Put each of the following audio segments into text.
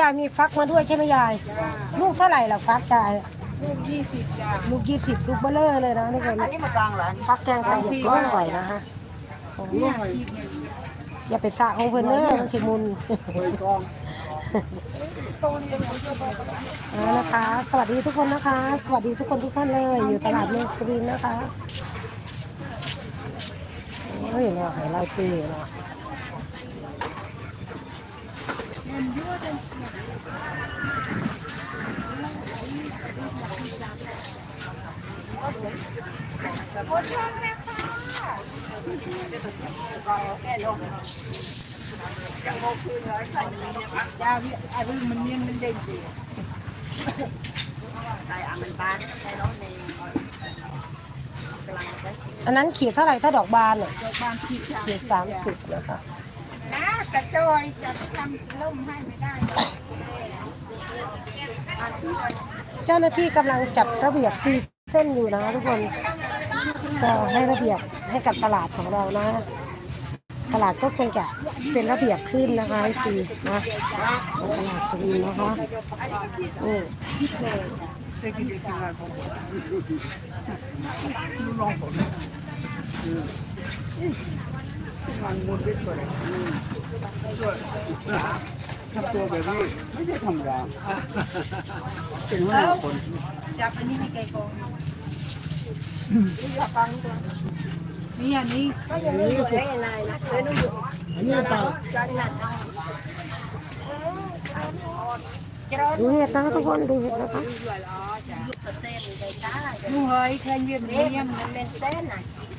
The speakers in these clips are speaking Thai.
ยายมีฟักมาด้วยใช่ไหมยาย ลูกเท่าไหร่ล่ะฟักยายลูกยี่สิบจ้าลูกยี่สิบลูกเบลเลอร์เลยนะทุกคนอันนี้มากลางเหรอฟักแกงใส่เห็ดก็อร่อยนะคะโอ้โหเนี่ยขีดหนึ่งอย่าไปสระของเพิ่นเนอมันสิมุนเอานะคะ สวัสดีทุกคนนะคะ สวัสดีทุกคนทุกท่านเลย อยู่ตลาดเมนสกรีนนะคะโอ้ยเราหายเราตีเนาะ ยาวิอาวิมันเนียนมันเด่นดีใส่อามันบานใส่ร้อนในกลางไปอันนั้นขีดเท่าไหร่ถ้าดอกบานอะดอกบานขีดขีดสามสิบนะคะ กระจอยจะทำล่มให้ไม่ได้เจ้าหน้าที่กำลังจัดระเบียบตีเส้นอยู่นะทุกคนก็ให้ระเบียบให้กับตลาดของเรานะ ตลาดก็คงจะเป็นระเบียบขึ้นนะคะทีนะตลาดสุรินนะคะอืมลองผม นมุนไปตัวเลยทำตัวแบบนี้ไม่ได้ธรรมดาเป็นหัวหน้าคนจับอันนี้ให้ไกลกองนี่อันนี้อันนี้ตาดูเห็ดนะคะทุกคนดูเห็ดนะคะลุงเฮ้ยแค่เวียนเวียนมันเป็นเส้นน่ะด้านเส้นนะด้านเส้นด้านลงด้านนะกูมักโลเลยไก่นี่แบบโลลงพูดด้วยน้ำเมียเต้าอะดอกใหญ่ๆแล้วย้ายดอกใหญ่ๆเลยเนี่ยงามๆนะไล่แกตลอด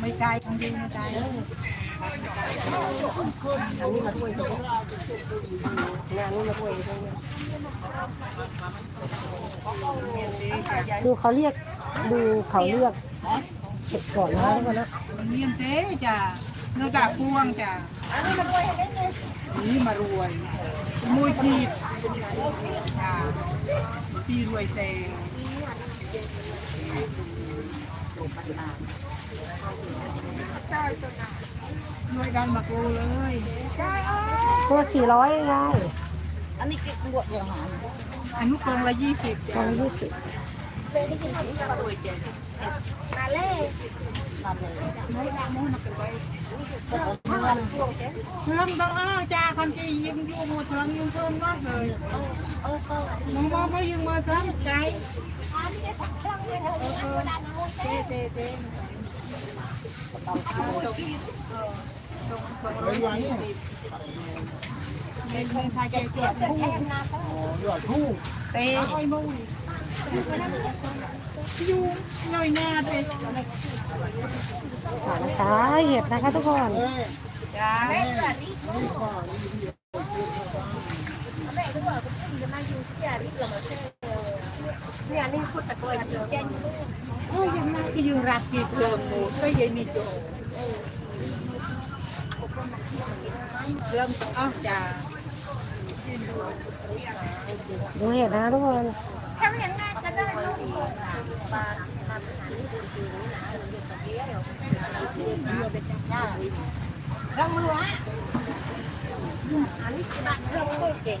ไม่ไกลจริงไม่ไกลอันนี้มาด้วยตรงนี้งานนี้มาด้วยตรงนี้ดูเขาเรียกดูเขาเลือกเห็ดก่อนนะทุกคนนะมันเมียนเต้จ้ะนอกจากพวงจ้ะนี่มารวยมวยทีบจ้ะทีรวยเซร วยกันมาโกเลยตัวสี่ร้อยไงอันนี้กินบวกเดียวหาอันนู้นกองละยี่สิบตัวละยี่สิบมาเล่เพื่อนต้องอ้าวจ้าคนที่ยิงอยู่หมดเพื่อนยิงเพิ่มมากเลยน้องมองไม่ยิงมาซ้ำใจเต้เต้เต้เล่นเล่น ทายใจเจ็บคู่เต้อยู่หน่อยหน้าเต้นะคะเห็ดนะคะทุกคน เนี่ยนี่พูดตะโกนเยอะแยะโอ้ยยังน่าจะอยู่รักกี่เทอมหมูก็ยังมีโจเริ่มอ้าจ้าดูเห็ดนะทุกคนแค่ยังไงก็ได้ลูกเริ่มรัวอันนี้บ้านเรื่องมือเก่ง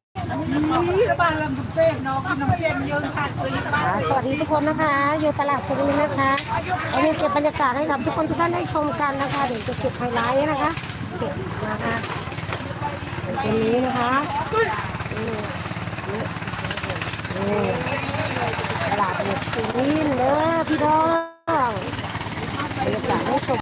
วังปิดวัดใบรวยพุกเสือว่าจะกินเรียนใช่ไหมนะแต่ก็ตลอดจะกินนี่ระบาดลำบุเฟ่เนาะกินน้ำเค็มเยอะค่ะตัวนี้บ้าค่ะสวัสดีทุกคนนะคะ อยู่ตลาดสุรินทร์นะคะเอามีเก็บบรรยากาศให้กับทุกคนทุกท่านได้ชมกันนะคะเดี๋ยวจะเก็บไฮไลท์นะคะเก็บนะคะตรงนี้นะคะตลาดเด็กสุรินทร์เด้อพี่น้องบรรยากาศให้ชม